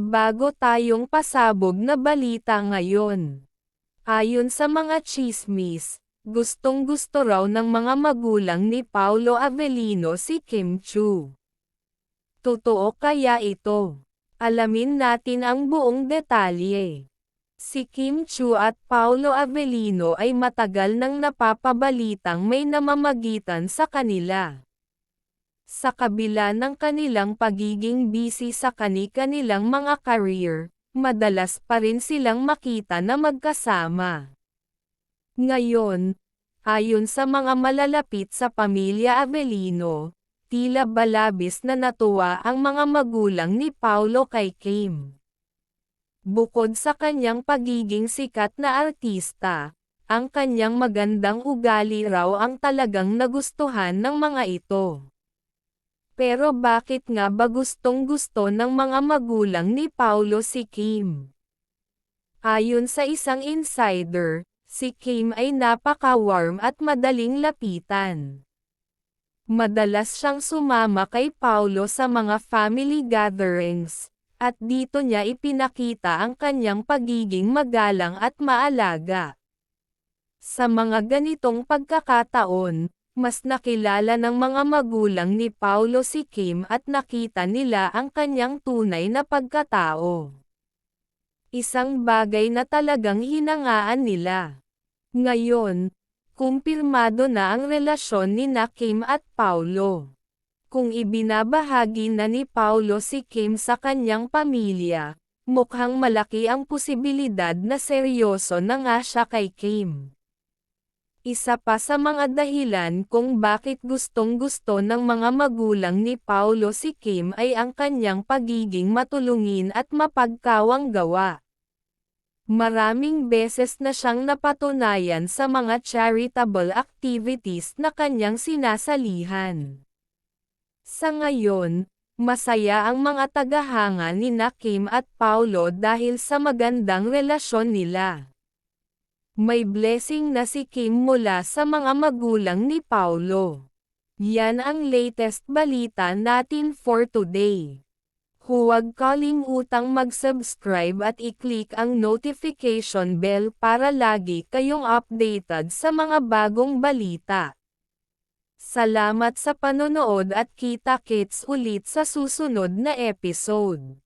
bago tayong pasabog na balita ngayon. Ayon sa mga chismis, gustong gusto raw ng mga magulang ni Paulo Avellino si Kim Chu. Totoo kaya ito? Alamin natin ang buong detalye. Si Kim Chu at Paulo Avellino ay matagal nang napapabalitang may namamagitan sa kanila. Sa kabila ng kanilang pagiging busy sa kani-kanilang mga career, madalas pa rin silang makita na magkasama. Ngayon, ayon sa mga malalapit sa pamilya Avellino, tila balabis na natuwa ang mga magulang ni Paulo kay Kim. Bukod sa kanyang pagiging sikat na artista, ang kanyang magandang ugali raw ang talagang nagustuhan ng mga ito. Pero bakit nga ba gustong gusto ng mga magulang ni Paulo si Kim? Ayon sa isang insider, si Kim ay napaka-warm at madaling lapitan. Madalas siyang sumama kay Paulo sa mga family gatherings, at dito niya ipinakita ang kanyang pagiging magalang at maalaga. Sa mga ganitong pagkakataon, mas nakilala ng mga magulang ni Paulo si Kim at nakita nila ang kanyang tunay na pagkatao. Isang bagay na talagang hinangaan nila. Ngayon, kumpirmado na ang relasyon ni na Kim at Paulo. Kung ibinabahagi na ni Paulo si Kim sa kanyang pamilya, mukhang malaki ang posibilidad na seryoso na nga siya kay Kim. Isa pa sa mga dahilan kung bakit gustong gusto ng mga magulang ni Paulo si Kim ay ang kanyang pagiging matulungin at mapagkawang gawa. Maraming beses na siyang napatunayan sa mga charitable activities na kanyang sinasalihan. Sa ngayon, masaya ang mga tagahanga ni na Kim at Paulo dahil sa magandang relasyon nila. May blessing na si Kim mula sa mga magulang ni Paulo. Yan ang latest balita natin for today. Huwag kalimutang mag-subscribe at i-click ang notification bell para lagi kayong updated sa mga bagong balita. Salamat sa panonood at kita-kits ulit sa susunod na episode.